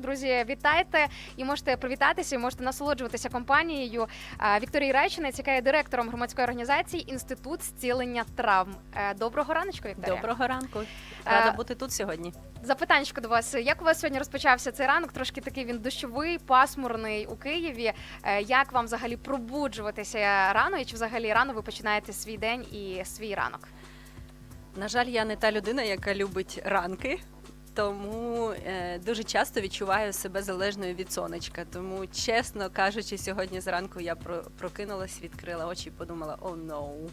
Друзі, вітайте і можете привітатися, і можете насолоджуватися компанією Е, Вікторії Райчинець, яка є директором громадської організації Інститут зцілення травм. Е, Доброго раночку, Вікторія. Доброго ранку. Рада Е, бути тут сьогодні. Запитанечко до вас. Як у вас сьогодні розпочався цей ранок? Трошки такий він дощовий, пасмурний у Києві. Як вам взагалі пробуджуватися рано? І чи взагалі рано ви починаєте свій день і свій ранок? На жаль, я не та людина, яка любить ранки. Тому е, дуже часто відчуваю себе залежною від сонечка. Тому, чесно кажучи, сьогодні зранку я про, прокинулась, відкрила очі і подумала: о, oh, no,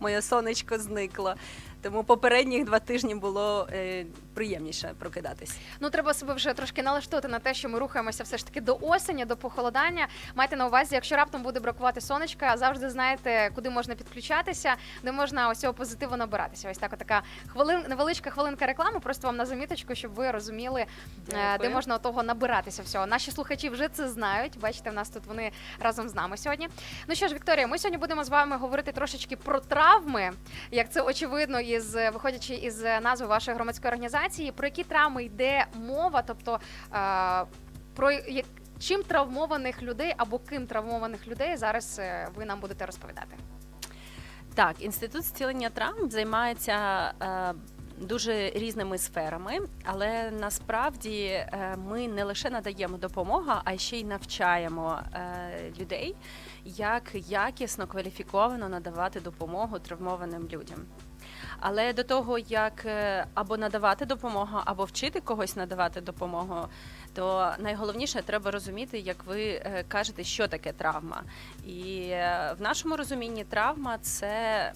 моє сонечко зникло. Тому попередніх два тижні було е, приємніше прокидатись. Ну, треба себе вже трошки налаштувати на те, що ми рухаємося все ж таки до осені, до похолодання. Майте на увазі, якщо раптом буде бракувати сонечка, завжди знаєте, куди можна підключатися, де можна ось цього позитиву набиратися. Ось так, така хвилин, невеличка хвилинка реклами. Просто вам на заміточку, щоб ви розуміли, е, де можна того набиратися всього. Наші слухачі вже це знають. Бачите, в нас тут вони разом з нами сьогодні. Ну що ж, Вікторія, ми сьогодні будемо з вами говорити трошечки про травми, як це очевидно, із виходячи із назви вашої громадської організації. Про які травми йде мова? Тобто е, про як чим травмованих людей або ким травмованих людей зараз е, ви нам будете розповідати? Так, інститут зцілення травм займається е, дуже різними сферами, але насправді ми не лише надаємо допомогу, а ще й навчаємо людей, як якісно кваліфіковано надавати допомогу травмованим людям. Але до того, як е, або надавати допомогу, або вчити когось надавати допомогу, то найголовніше треба розуміти, як ви е, кажете, що таке травма. І е, в нашому розумінні травма це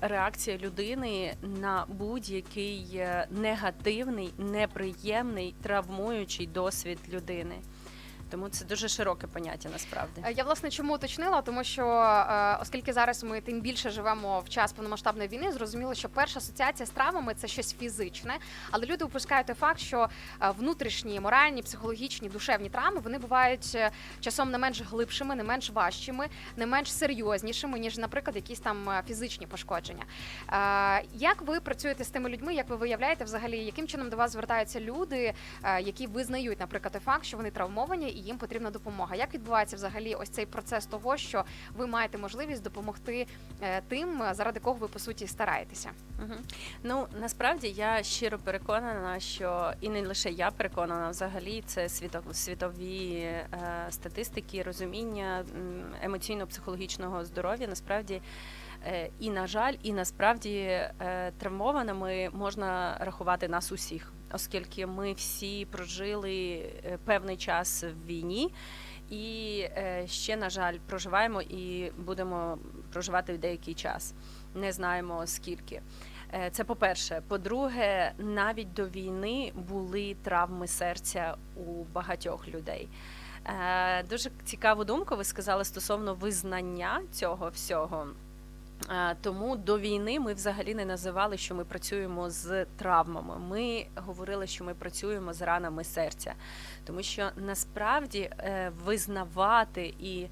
реакція людини на будь-який негативний, неприємний, травмуючий досвід людини. Тому це дуже широке поняття насправді. Е, Я власне чому уточнила, тому що е, оскільки зараз ми тим більше живемо в час повномасштабної війни, зрозуміло, що перша асоціація з травмами це щось фізичне, але люди упускають той факт, що е, внутрішні, моральні, психологічні, душевні травми вони бувають часом не менш глибшими, не менш важчими, не менш серйознішими, ніж, наприклад, якісь там фізичні пошкодження. Як ви працюєте з тими людьми? Як ви виявляєте взагалі, яким чином до вас звертаються люди, які визнають, наприклад, той факт, що вони травмовані їм потрібна допомога. Як відбувається взагалі ось цей процес того, що ви маєте можливість допомогти е, тим, заради кого ви по суті стараєтеся? Угу. Ну насправді я щиро переконана, що і не лише я переконана, взагалі це світов- світові е, статистики, розуміння емоційно-психологічного здоров'я. Насправді. е, І на жаль, і насправді е, травмованими можна рахувати нас усіх, оскільки ми всі прожили е, певний час в війні, і е, ще, на жаль, проживаємо і будемо проживати деякий час. Не знаємо скільки. Е, Це по-перше. По-друге, навіть до війни були травми серця у багатьох людей. Дуже цікаву думку ви сказали стосовно визнання цього всього. Тому до війни ми взагалі не називали, що ми працюємо з травмами. Ми говорили, що ми працюємо з ранами серця, тому що насправді е, визнавати і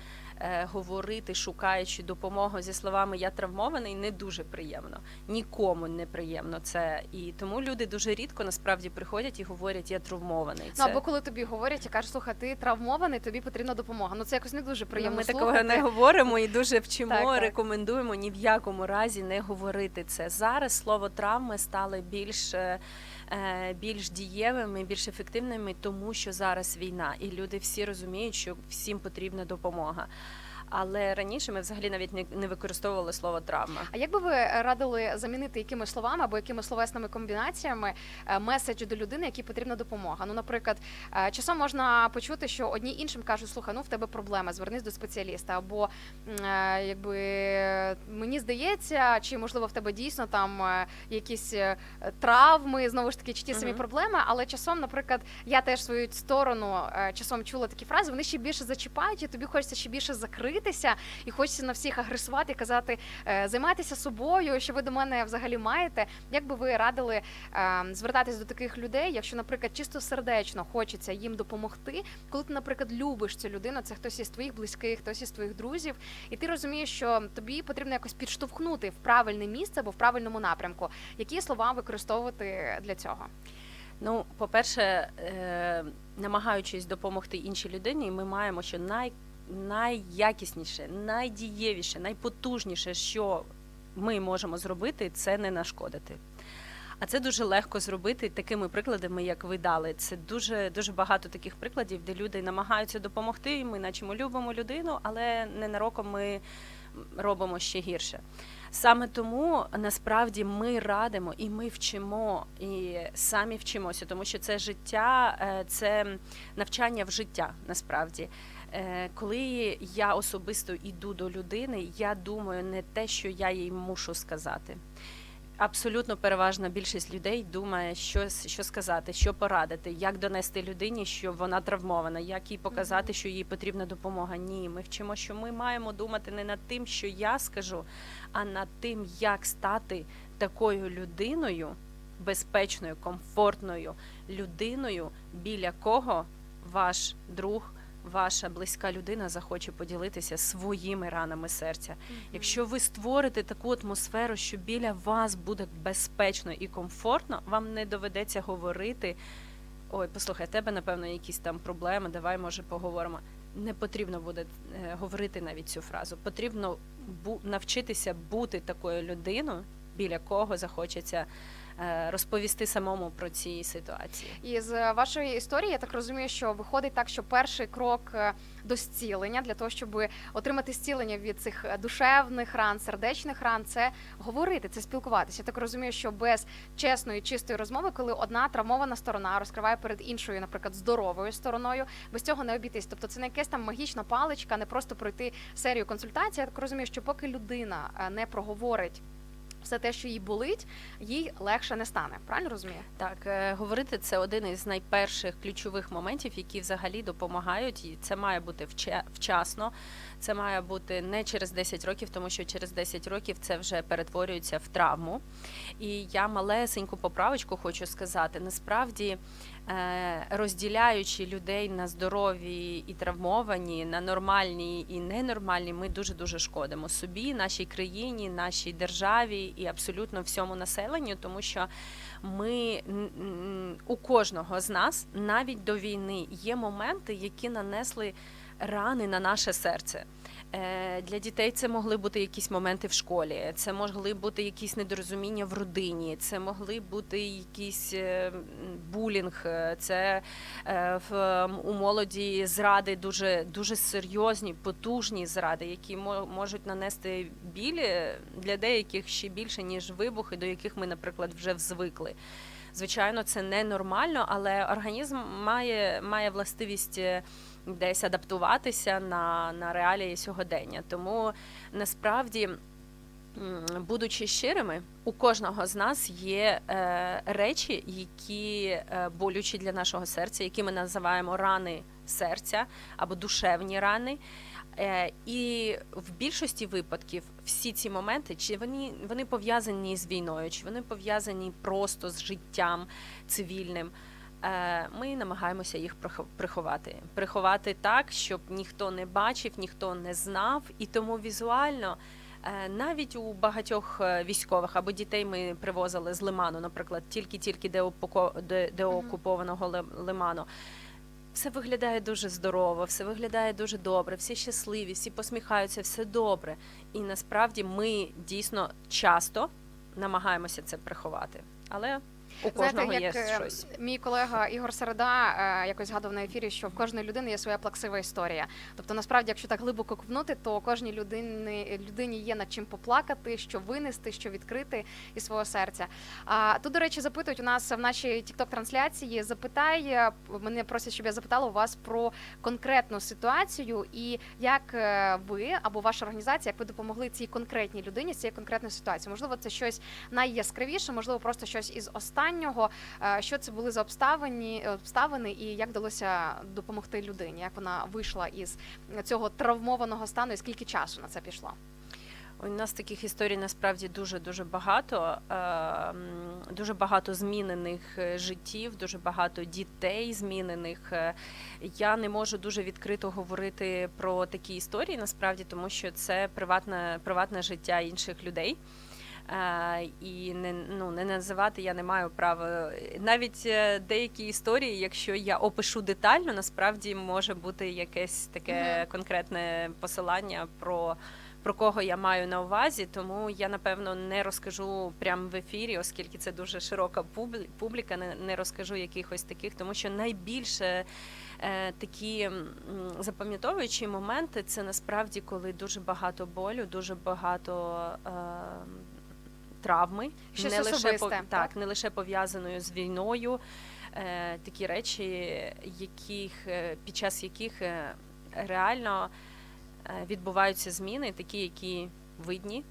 говорити, шукаючи допомогу зі словами Я травмований, не дуже приємно. Нікому не приємно це. І тому люди дуже рідко насправді приходять і говорять Я травмований. Ну або коли тобі говорять і кажуть, слухай, ти травмований, тобі потрібна допомога. Ну це якось не дуже приємно. Ми слухати. такого не говоримо і дуже вчимо, Так, так. рекомендуємо ні в якому разі не говорити це. Зараз слово травми стало більш, е, е, більш дієвими, більш ефективними, тому що зараз війна, і люди всі розуміють, що всім потрібна допомога. Але раніше ми взагалі навіть не, не використовували слово травма. А як би ви радили замінити якими словами або якими словесними комбінаціями е, меседж до людини, якій потрібна допомога? Ну, наприклад, е, часом можна почути, що одні іншим кажуть, слухай, ну в тебе проблема, звернись до спеціаліста, або е, якби мені здається, чи можливо в тебе дійсно там якісь травми, знову ж таки, чи ті самі проблеми, але часом, наприклад, я теж свою сторону часом чула такі фрази, вони ще більше зачіпають, і тобі хочеться ще більше закритися, і хочеться на всіх агресувати казати, е, займайтеся собою, що ви до мене взагалі маєте. Як би ви радили е, звертатись до таких людей, якщо, наприклад, чисто сердечно хочеться їм допомогти, коли ти, наприклад, любиш цю людину, це хтось із твоїх близьких, хтось із твоїх друзів, і ти розумієш, що тобі потрібно якось підштовхнути в правильне місце або в правильному напрямку. Які слова використовувати для цього? Ну, по-перше, е, намагаючись допомогти іншій людині, ми маємо, що най, найякісніше, найдієвіше, найпотужніше, що ми можемо зробити, це не нашкодити. А це дуже легко зробити такими прикладами, як ви дали. Це дуже дуже багато таких прикладів, де люди намагаються допомогти. Ми, наче ми любимо людину, але ненароком ми робимо ще гірше. Саме тому насправді ми радимо і ми вчимо, і самі вчимося, тому що це життя, е, це навчання в життя насправді. Е, Коли я особисто йду до людини, я думаю не те, що я їй мушу сказати. Абсолютно переважна більшість людей думає, що, що сказати, що порадити, як донести людині, що вона травмована, як їй показати, що їй потрібна допомога. Ні, ми вчимо, що ми маємо думати не над тим, що я скажу, а над тим, як стати такою людиною, безпечною, комфортною людиною, біля кого ваш друг, ваша близька людина захоче поділитися своїми ранами серця. Якщо ви створите таку атмосферу, що біля вас буде безпечно і комфортно, вам не доведеться говорити. Ой, послухай, тебе напевно якісь там проблеми. Давай, може, поговоримо. Не потрібно буде е, говорити навіть цю фразу. Потрібно бу- навчитися бути такою людиною, біля кого захочеться розповісти самому про ці ситуації. І з вашої історії я так розумію, що виходить так, що перший крок е, до зцілення для того, щоб отримати зцілення від цих е, душевних ран, сердечних ран, це говорити, це спілкуватися. Я так розумію, що без чесної, чистої розмови, коли одна травмована сторона розкриває перед іншою, наприклад, здоровою стороною, без цього не обійтись. Тобто це не якась там магічна паличка, не просто пройти серію консультацій. Я так розумію, що поки людина е, не проговорить. Все те, що їй болить, їй легше не стане. Правильно розумію? Так, е, говорити це один із найперших ключових моментів, які взагалі допомагають. І це має бути вчасно. Це має бути не через 10 років, тому що через 10 років це вже перетворюється в травму. І я малесеньку поправочку хочу сказати. Насправді, розділяючи людей на здорові і травмовані, на нормальні і ненормальні, ми дуже дуже шкодимо собі, нашій країні, нашій державі і абсолютно всьому населенню, тому що ми у кожного з нас навіть до війни є моменти, які нанесли рани на наше серце. Е, Для дітей це могли бути якісь моменти в школі, це могли бути якісь недорозуміння в родині, це могли бути якийсь е, булінг, е, це в у молоді зради дуже дуже серйозні, потужні зради, які мо- можуть нанести біль е, для деяких ще більше ніж вибухи, до яких ми, наприклад, вже звикли. Звичайно, це ненормально, але організм має, має властивість десь адаптуватися на, на реалії сьогодення. Тому насправді. Будучи щирими, у кожного з нас є е, речі, які е, болючі для нашого серця, які ми називаємо рани серця або душевні рани. Е, і в більшості випадків всі ці моменти, чи вони, вони пов'язані з війною, чи вони пов'язані просто з життям цивільним. Е, Ми намагаємося їх прихо- приховати. Приховати так, щоб ніхто не бачив, ніхто не знав, і тому візуально. е, Навіть у багатьох е, військових або дітей ми привозили з лиману, наприклад, тільки-тільки де, опоко- де, де окупованого лиману. Все виглядає дуже здорово, все виглядає дуже добре, всі щасливі, всі посміхаються, все добре. І насправді ми дійсно часто намагаємося це приховати. Але у кожного Знаєте, як є е, щось. мій колега Ігор Середа е, якось згадував на ефірі, що в кожної людини є своя плаксива історія. Тобто, насправді, якщо так глибоко копнути, то кожній людині, людині є над чим поплакати, що винести, що відкрити із свого серця. А тут, до речі, запитують у нас в нашій тікток трансляції. Запитай е, мене просять, щоб я запитала у вас про конкретну ситуацію і як е, ви або ваша організація, як ви допомогли цій конкретній людині з цією конкретною ситуацією. Можливо, це щось найяскравіше, можливо, просто щось із останнього. Е, Що це були за обставини, обставини, і як вдалося допомогти людині? Як вона вийшла із цього травмованого стану, і скільки часу на це пішло? У нас таких історій насправді дуже дуже багато. Е, Дуже багато змінених е, життів, дуже багато дітей змінених. Е, Я не можу дуже відкрито говорити про такі історії, насправді, тому що це приватне, приватне життя інших людей. Е, і не, ну, не називати я не маю права. Навіть е, деякі історії, якщо я опишу детально, насправді може бути якесь таке конкретне посилання про. Про кого я маю на увазі, тому я напевно не розкажу прямо в ефірі, оскільки це дуже широка публіка. Не розкажу якихось таких, тому що найбільше е, такі запам'ятовуючі моменти це насправді коли дуже багато болю, дуже багато е, травми, Щось не лише особисте, так? так, не лише пов'язаною з війною. Е, такі речі, яких е, під час яких е, реально е, відбуваються зміни, такі, які видні.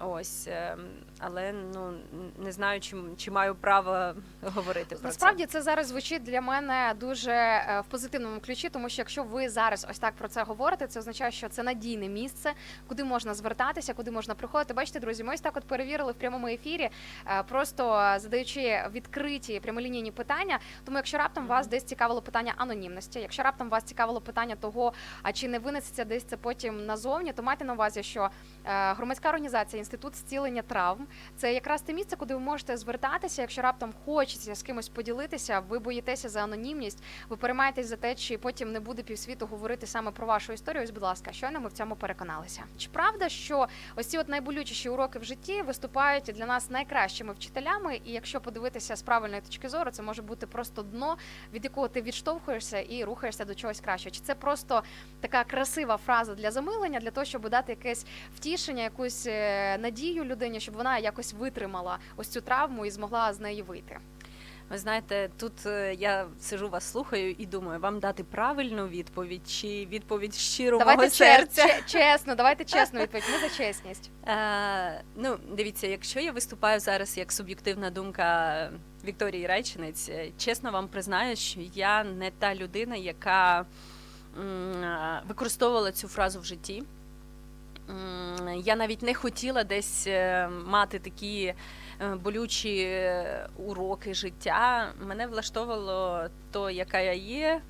Ось, е, але ну не знаю, чи, чи маю право говорити про Насправді це зараз звучить для мене дуже е, в позитивному ключі, тому що якщо ви зараз ось так про це говорите, це означає, що це надійне місце, куди можна звертатися, куди можна приходити. Бачите, друзі, ми ось так от перевірили в прямому ефірі, е, просто задаючи відкриті прямолінійні питання. Тому, якщо раптом вас десь цікавило питання анонімності, якщо раптом вас цікавило питання того, а чи не винесеться десь це потім назовні, то майте на увазі, що е, громадська організація інститут зцілення травм це якраз те місце, куди ви можете звертатися, якщо раптом хочеться з кимось поділитися, ви боїтеся за анонімність, ви переймаєтесь за те, чи потім не буде півсвіту говорити саме про вашу історію. Ось, будь ласка, щойно ми в цьому переконалися. Чи правда, що ось ці от найболючіші уроки в житті виступають для нас найкращими вчителями? І якщо подивитися з правильної точки зору, це може бути просто дно, від якого ти відштовхуєшся і рухаєшся до чогось кращого. Чи це просто така красива фраза для замилення, для того, щоб дати якесь втішення, якусь е, надію людині, щоб вона якось витримала ось цю травму і змогла з неї вийти. Ви знаєте, тут е, я сижу вас слухаю і думаю, вам дати правильну відповідь чи відповідь щирого Давайте мого серця. че- чесно, давайте чесну відповідь. Ми за чесність. Е, ну, дивіться, якщо я виступаю зараз як суб'єктивна думка Вікторії Райчинець, е, чесно вам признаю, що я не та людина, яка м, е, використовувала цю фразу в житті. Я навіть не хотіла десь е, мати такі е, болючі е, уроки життя. Мене влаштовувало то, яка я є.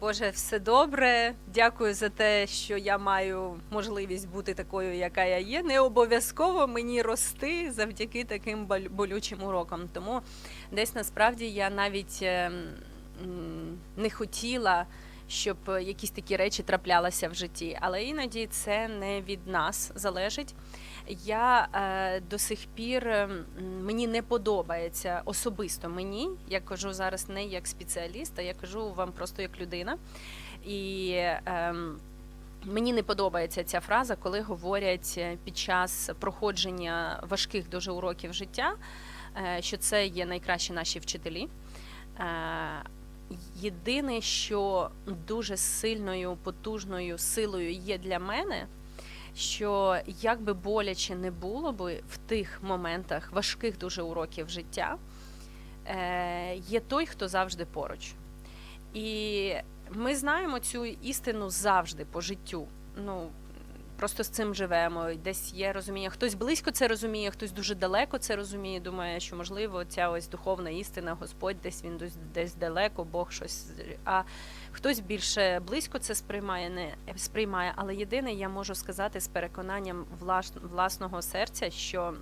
Боже, все добре. Дякую за те, що я маю можливість бути такою, яка я є. Не обов'язково мені рости завдяки таким болючим урокам. Тому десь насправді я навіть не хотіла, щоб якісь такі речі траплялися в житті. Але іноді це не від нас залежить. Я е, до сих пір ем, мені не подобається особисто мені. Я кажу зараз не як спеціаліст, а я кажу вам просто як людина. І ем, мені не подобається ця фраза, коли говорять е, під час проходження важких дуже уроків життя, е, що це є найкращі наші вчителі. Єдине, що дуже сильною потужною силою є для мене, що як би боляче не було би в тих моментах важких дуже уроків життя, е, є той, хто завжди поруч. І ми знаємо цю істину завжди по життю. Ну, просто з цим живемо. Десь є розуміння. Хтось близько це розуміє, хтось дуже далеко це розуміє. Думає, що можливо ця ось духовна істина, Господь десь він десь, далеко, Бог щось. А хтось більше близько це сприймає, не сприймає. Але єдине, я можу сказати з переконанням влас, власного серця, що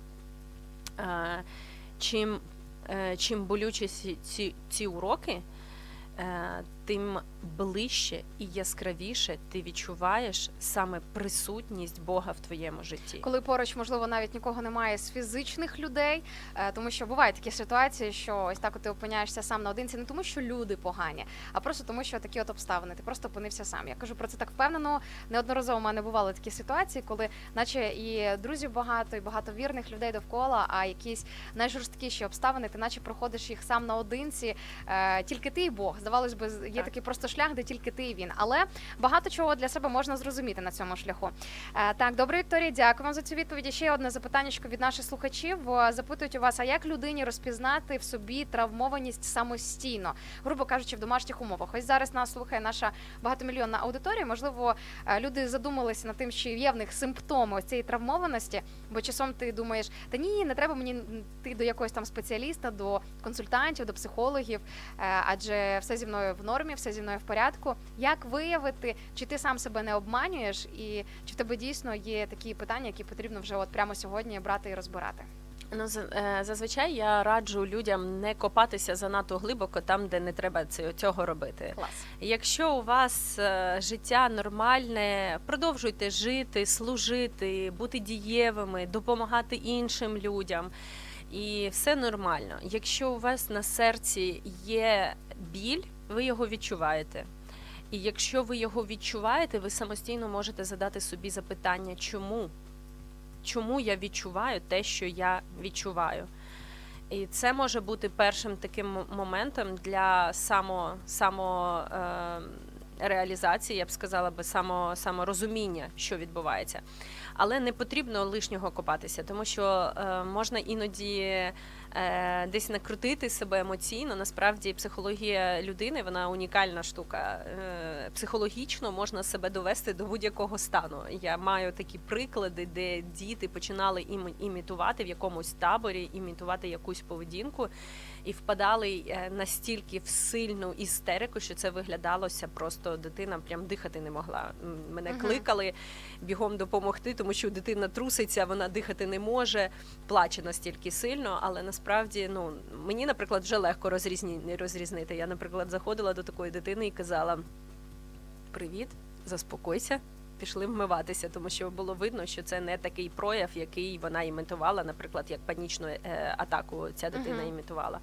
е, чим, е, чим болючіші ці, ці уроки. Тим ближче і яскравіше ти відчуваєш саме присутність Бога в твоєму житті. Коли поруч, можливо, навіть нікого немає з фізичних людей, е, тому що бувають такі ситуації, що ось так ти опиняєшся сам наодинці, не тому, що люди погані, а просто тому, що такі от обставини. Ти просто опинився сам. Я кажу про це так впевнено. Неодноразово в мене бували такі ситуації, коли, наче і друзів багато, і багато вірних людей довкола, а якісь найжорсткіші обставини, ти наче проходиш їх сам наодинці, е, тільки ти і Бог. Здавалось би, є Так. такий просто шлях, де тільки ти і він. Але багато чого для себе можна зрозуміти на цьому шляху. Е, Так, добре, Вікторія, дякую вам за цю відповідь. І Ще одне запитання від наших слухачів. Е, Запитують у вас, а як людині розпізнати в собі травмованість самостійно, грубо кажучи, в домашніх умовах? Ось зараз нас слухає наша багатомільйонна аудиторія. Можливо, е, люди задумалися над тим, чи є в них симптоми цієї травмованості, бо часом ти думаєш, та ні, не треба мені йти до якогось там спеціаліста, до консультантів, до психологів, адже все зі мною в нормі, все зі мною в порядку. Як виявити, чи ти сам себе не обманюєш, і чи в тебе дійсно є такі питання, які потрібно вже от прямо сьогодні брати і розбирати? Ну, е, зазвичай я раджу людям не копатися занадто глибоко там, де не треба цього робити. Клас. Якщо у вас е, життя нормальне, продовжуйте жити, служити, бути дієвими, допомагати іншим людям. І все нормально. Якщо у вас на серці є біль, ви його відчуваєте. І якщо ви його відчуваєте, ви самостійно можете задати собі запитання, чому? Чому я відчуваю те, що я відчуваю? І це може бути першим таким моментом для само, само е, реалізації, я б сказала би, само, саморозуміння, що відбувається. Але не потрібно лишнього копатися, тому що е, можна іноді е, десь накрутити себе емоційно. Насправді психологія людини вона унікальна штука. Е, психологічно можна себе довести до будь-якого стану. Я маю такі приклади, де діти починали ім- імітувати в якомусь таборі, імітувати якусь поведінку. І впадали е, настільки в сильну істерику, що це виглядалося просто дитина прям дихати не могла. Мене Мгм. кликали бігом допомогти, тому що дитина труситься, вона дихати не може, плаче настільки сильно. Але насправді, ну мені, наприклад, вже легко розрізні, розрізнити. Я, наприклад, заходила до такої дитини і казала: Привіт, заспокойся. Пішли вмиватися, тому що було видно, що це не такий прояв, який вона імітувала, наприклад, як панічну е, атаку ця дитина Мгм. імітувала.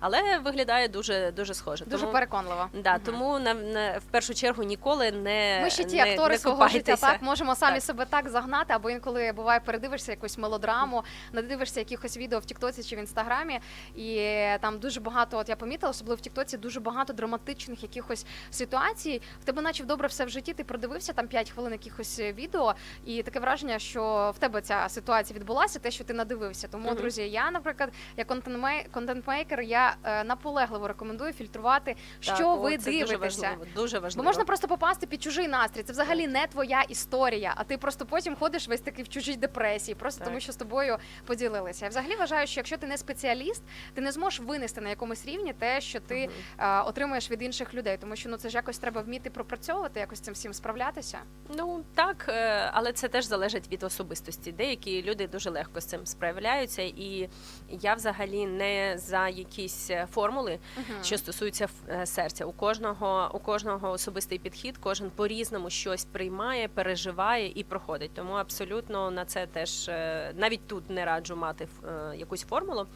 Але виглядає дуже дуже схоже. Дуже тому, переконливо. да, Мгм. тому на, на, в першу чергу ніколи не Ми ще ті не, актори не свого життя, так можемо самі Так. себе так загнати, або інколи буває, передивишся якусь мелодраму, надивишся якихось відео в Тіктоці чи в інстаграмі, і там дуже багато. От я помітила, особливо в Тіктоці, дуже багато драматичних якихось ситуацій. В тебе, наче добре все в житті. Ти продивився там 5 хвилин якихось е, відео, і таке враження, що в тебе ця ситуація відбулася, те, що ти надивився. Тому, Мгм. друзі, я, наприклад, як контентмей- контент-мейкер, я е, наполегливо рекомендую фільтрувати, Так, що о, ви це дивитеся. Дуже важливо, дуже важливо. Бо можна просто попасти під чужий настрій. Це взагалі не твоя історія, а ти просто потім ходиш весь такий в чужій депресії, просто Так. тому що з тобою поділилися. Я взагалі вважаю, що якщо ти не спеціаліст, ти не зможеш винести на якомусь рівні те, що ти Мгм. е, отримуєш від інших людей, тому що ну це ж якось треба вміти пропрацьовувати, якось цим всім справлятися. Ну так, е, але це теж залежить від особистості. Деякі люди дуже легко з цим справляються, і я взагалі не за якісь е, формули, Мгм. що стосуються е, серця. У кожного у кожного особистий підхід, кожен по-різному щось приймає, переживає і проходить. Тому абсолютно на це теж навіть тут не раджу мати якусь формулу.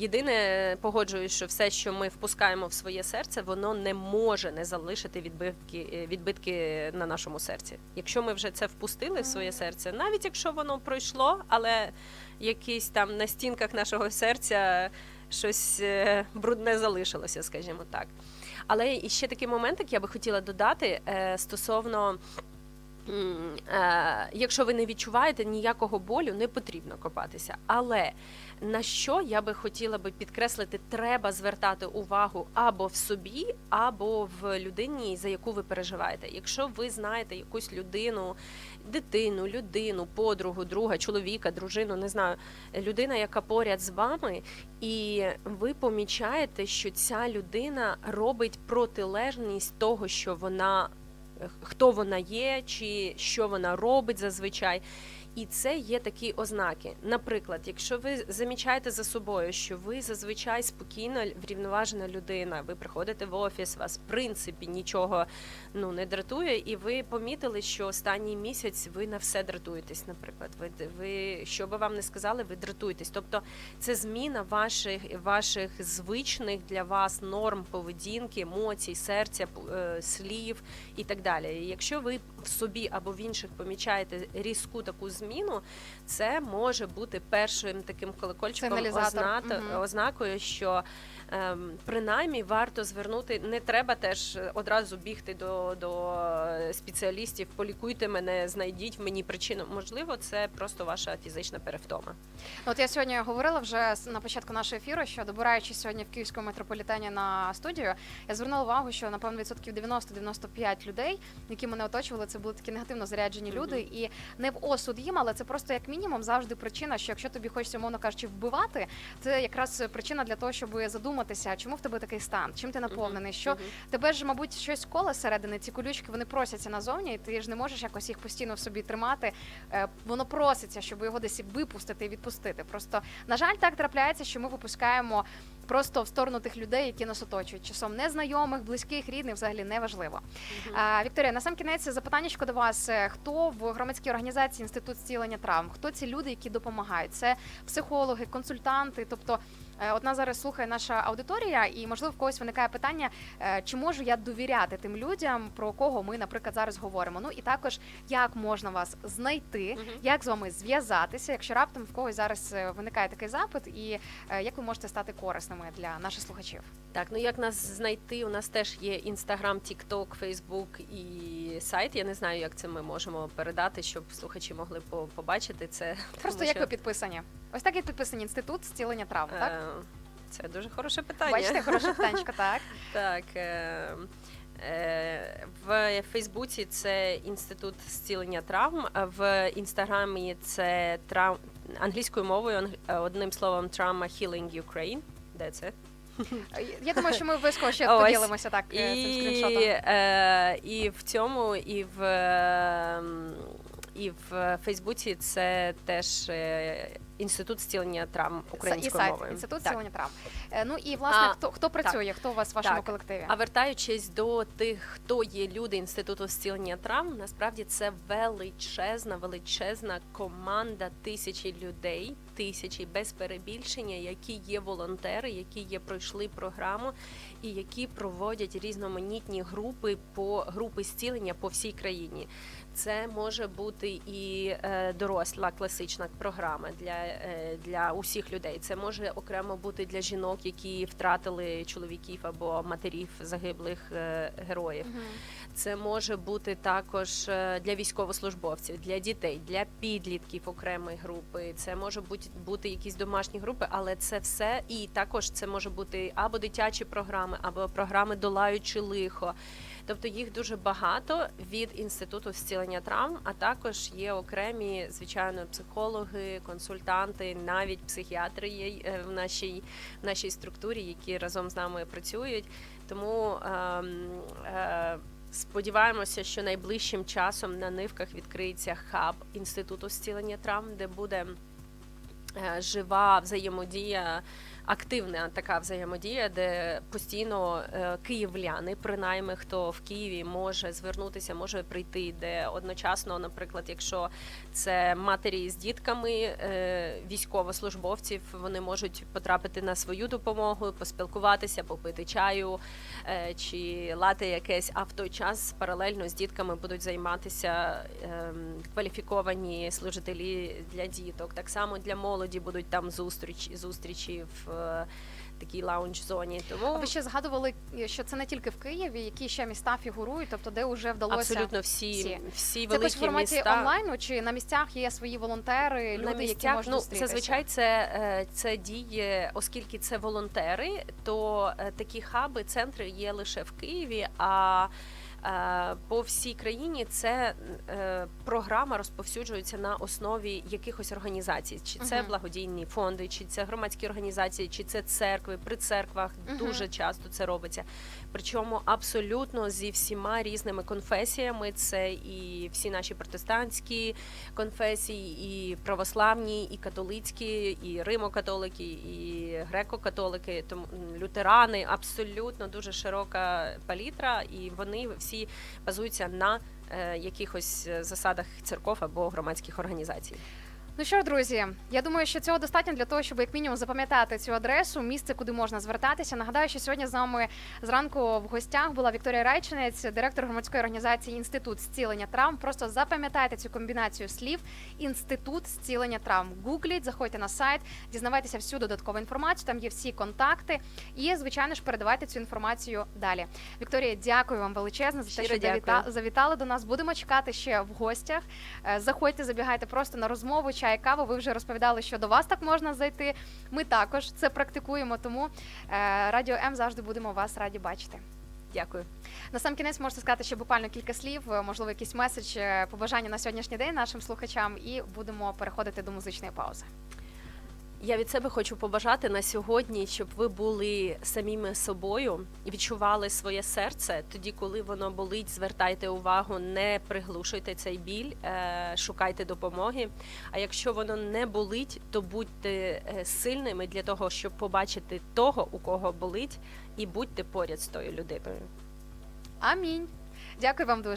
Єдине, погоджуюсь, що все, що ми впускаємо в своє серце, воно не може не залишити відбитки, е, відбитки на нашому серці. Якщо ми вже це впустили в своє серце, навіть якщо воно пройшло, але якийсь там на стінках нашого серця щось е, брудне залишилося, скажімо так. Але і ще такий момент, я би хотіла додати е, стосовно. Е, Якщо ви не відчуваєте ніякого болю, не потрібно копатися. Але на що я би хотіла би підкреслити, треба звертати увагу або в собі, або в людині, за яку ви переживаєте. Якщо ви знаєте якусь людину, дитину, людину, подругу, друга, чоловіка, дружину, не знаю, людина, яка поряд з вами, і ви помічаєте, що ця людина робить протилежність того, що вона. Хто вона є, чи що вона робить зазвичай, і це є такі ознаки. Наприклад, якщо ви замічаєте за собою, що ви зазвичай спокійна, врівноважена людина, ви приходите в офіс, вас в принципі нічого ну не дратує, і ви помітили, що останній місяць ви на все дратуєтесь. Наприклад, ви, ви що би вам не сказали, ви дратуєтесь. Тобто це зміна ваших ваших звичних для вас норм поведінки, емоцій, серця, е, слів і так далі. Якщо ви в собі або в інших помічаєте різку таку зміну, це може бути першим таким колокольчиком Сигналізатор. угу. Ознакою, що принаймні варто звернути. Не треба теж одразу бігти до, до спеціалістів, полікуйте мене, знайдіть мені причину. Можливо, це просто ваша фізична перевтома. От я сьогодні говорила вже на початку нашого ефіру, що добираючись сьогодні в київському метрополітені на студію, я звернула увагу, що напевно відсотків 90-95 людей, які мене оточували, це були такі негативно заряджені люди, і не в осуд своїм, але це просто як мінімум завжди причина, що якщо тобі хочеться, умовно кажучи, вбивати, це якраз причина для того, щоб задуматися, чому в тебе такий стан, чим ти наповнений, що тебе ж, мабуть, щось коле середини, ці колючки вони просяться назовні, і ти ж не можеш якось їх постійно в собі тримати. Е, Воно проситься, щоб його десь випустити і відпустити. Просто на жаль, так трапляється, що ми випускаємо просто в сторону тих людей, які нас оточують. Часом незнайомих, близьких, рідних, взагалі неважливо. А, Вікторія, на сам кінець запитання до вас: Е, хто в громадській організації інститут зцілення травм? Хто ці люди, які допомагають? Це психологи, консультанти, тобто. Е, От нас зараз слухає наша аудиторія, і можливо в когось виникає питання, е, чи можу я довіряти тим людям, про кого ми, наприклад, зараз говоримо. Ну і також як можна вас знайти, як з вами зв'язатися, якщо раптом в когось зараз е, виникає такий запит, і як ви можете стати корисними для наших слухачів? Так, ну як нас знайти? У нас теж є інстаграм, тікток, фейсбук і сайт. Я не знаю, як це ми можемо передати, щоб слухачі могли побачити це. Просто тому як що, ви підписані? Ось так і підписані інститут зцілення травм, так? е, Це дуже хороше питання. Бачите, хороше питаннячко, так. Так. Е, е, в Фейсбуці це інститут зцілення травм, в інстаграмі це трав... англійською мовою одним словом Trauma Healing Ukraine. Де це? Я думаю, що ми обов'язково ще Ось. поділимося так е, цим І, скріншотом. е, і в цьому, і в, е, і в Фейсбуці це теж е, інститут зцілення травм і українською сайт інститут зцілення травм. Е, Ну і власне, А, хто хто працює, хто у вас в вашому Так. колективі? А вертаючись до тих, хто є люди інституту зцілення травм, насправді це величезна, величезна команда тисячі людей, тисячі без перебільшення, які є волонтери, які є пройшли програму і які проводять різноманітні групи по групи зцілення по всій країні. Це може бути і е, доросла класична програма для, е, для усіх людей. Це може окремо бути для жінок, які втратили чоловіків або матерів загиблих е, героїв. Мгм. Це може бути також для військовослужбовців, для дітей, для підлітків окремої групи. Це може бути, бути якісь домашні групи, але це все і також це може бути або дитячі програми, або програми долаючи лихо. Тобто їх дуже багато від інституту зцілення травм, а також є окремі, звичайно, психологи, консультанти, навіть психіатри є е, в нашій, в нашій структурі, які разом з нами працюють. Тому ем, е, сподіваємося, що найближчим часом на нивках відкриється хаб інституту зцілення травм, де буде е, жива взаємодія. Активна така взаємодія, де постійно е, київляни, принаймні хто в Києві може звернутися, може прийти, де одночасно, наприклад, якщо це матері з дітками е, військовослужбовців, вони можуть потрапити на свою допомогу, поспілкуватися, попити чаю е, чи лати якесь, а в той час паралельно з дітками будуть займатися ем, кваліфіковані служителі для діток. Так само для молоді будуть там зустріч, зустрічі в е, такій лаунж-зоні. А ви ще згадували, що це не тільки в Києві, які ще міста фігурують, тобто де вже вдалося абсолютно всі, всі. всі, Це якось в великі форматі міста. онлайну чи на місцях є свої волонтери, люди, на які можуть ну, зустрітися? зазвичай це, е, це діє, оскільки це волонтери, то е, такі хаби, центри є лише в Києві. А е, по всій країні це е, програма розповсюджується на основі якихось організацій, чи це благодійні фонди, чи це громадські організації, чи це церкви. При церквах дуже часто це робиться. Причому абсолютно зі всіма різними конфесіями. Це і всі наші протестантські конфесії, і православні, і католицькі, і римокатолики, і греко-католики, тому лютерани. Абсолютно дуже широка палітра, і вони всі базуються на е, якихось е, засадах церков або громадських організацій. Ну що, друзі, я думаю, що цього достатньо для того, щоб як мінімум запам'ятати цю адресу, місце, куди можна звертатися. Нагадаю, що сьогодні з нами зранку в гостях була Вікторія Райчинець, директор громадської організації Інститут зцілення травм. Просто запам'ятайте цю комбінацію слів Інститут зцілення травм. Гугліть, заходьте на сайт, дізнавайтеся всю додаткову інформацію. Там є всі контакти. І, звичайно ж, передавайте цю інформацію далі. Вікторія, дякую вам величезно за те, що завіта- завітали до нас. Будемо чекати ще в гостях. Е, Заходьте, забігайте просто на розмову, чай, каву. Ви вже розповідали, що до вас так можна зайти. Ми також це практикуємо. Тому е, радіо М завжди будемо вас раді бачити. Дякую. На сам кінець можете сказати ще буквально кілька слів, е, можливо, якийсь меседж, е, побажання на сьогоднішній день нашим слухачам, і будемо переходити до музичної паузи. Я від себе хочу побажати на сьогодні, щоб ви були самими собою відчували своє серце. Тоді, коли воно болить, звертайте увагу, не приглушуйте цей біль, е, шукайте допомоги. А якщо воно не болить, то будьте е, сильними для того, щоб побачити того, у кого болить, і будьте поряд з тою людиною. Амінь. Дякую вам дуже.